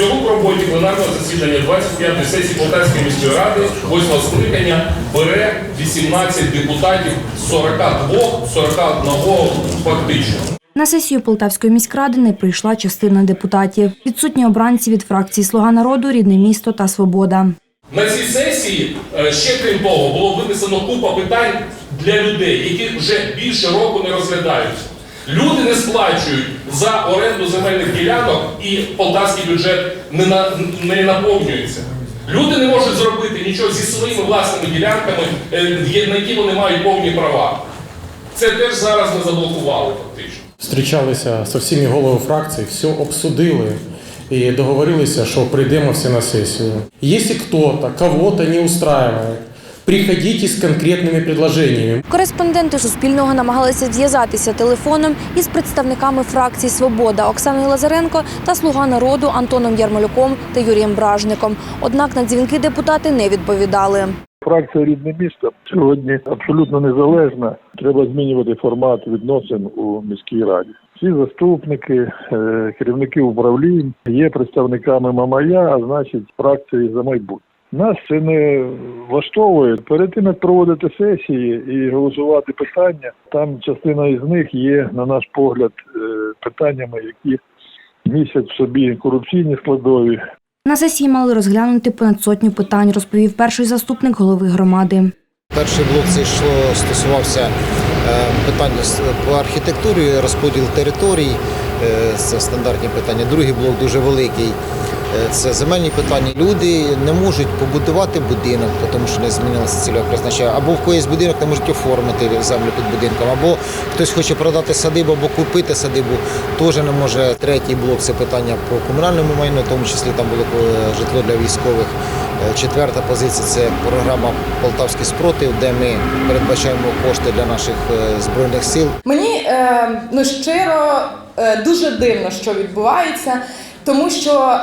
Всього в роботі пленарного засідання 25-ї сесії Полтавської міської ради 8 скликання бере 18 депутатів з 42, 41 фактично. На сесію Полтавської міськради не прийшла частина депутатів. Відсутні обранці від фракції Слуга народу, Рідне місто та Свобода. На цій сесії е, ще крім того було винесено купа питань для людей, які вже більше року не розглядаються. Люди не сплачують за оренду земельних ділянок і полтавський бюджет не, на, не наповнюється. Люди не можуть зробити нічого зі своїми власними ділянками, е, на які вони мають повні права. Це теж зараз не заблокували фактично. Встрічалися з всіми головами фракцій, все обсудили і договорилися, що прийдемо всі на сесію. Якщо хтось кого-то не устраивает, приходите з конкретними предложениями. Кореспонденти Суспільного намагалися зв'язатися телефоном із представниками фракцій Свобода Оксаною Лазаренко та Слуга народу Антоном Ярмолюком та Юрієм Бражником. Однак на дзвінки депутати не відповідали. Фракція рідне місто сьогодні абсолютно незалежна. Треба змінювати формат відносин у міській раді. Всі заступники, е, керівники управлінь є представниками Мамая, а значить фракції за майбутнє. Нас це не влаштовує. Перед тим як проводити сесії і голосувати питання, там частина із них є, на наш погляд, е, питаннями, які містять в собі корупційні складові, На сесії мали розглянути понад сотню питань, розповів перший заступник голови громади. Перший блок це йшло стосувався питання по архітектурі, розподіл територій, е, це стандартні питання. Другий блок дуже великий. е, Це земельні питання. Люди не можуть побудувати будинок, тому що не змінилося цільове призначення. Або в когось будинок не можуть оформити землю під будинком, або хтось хоче продати садибу або купити садибу, теж не може. Третій блок це питання по комунальному майну, в тому числі там було е, житло для військових. Е, Четверта позиція це програма Полтавський спротив, де ми передбачаємо кошти для наших е, збройних сил. Мені е, ну щиро дуже дивно, що відбувається, тому що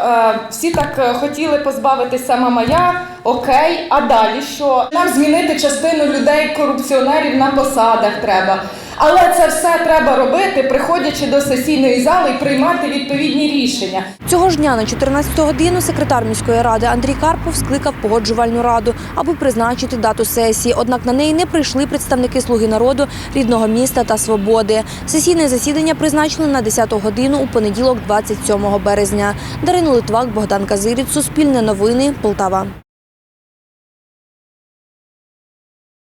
всі так хотіли позбавитися Мамая, окей, а далі що? Нам змінити частину людей, корупціонерів на посадах треба. Але це все треба робити, приходячи до сесійної зали і приймати відповідні рішення. Цього ж дня на 14 годину секретар міської ради Андрій Карпов скликав погоджувальну раду, аби призначити дату сесії. Однак на неї не прийшли представники Слуги народу, рідного міста та свободи. Сесійне засідання призначили на 10 годину у понеділок, 27 березня. Дарина Литвак, Богдан Казиріць, Суспільне новини, Полтава.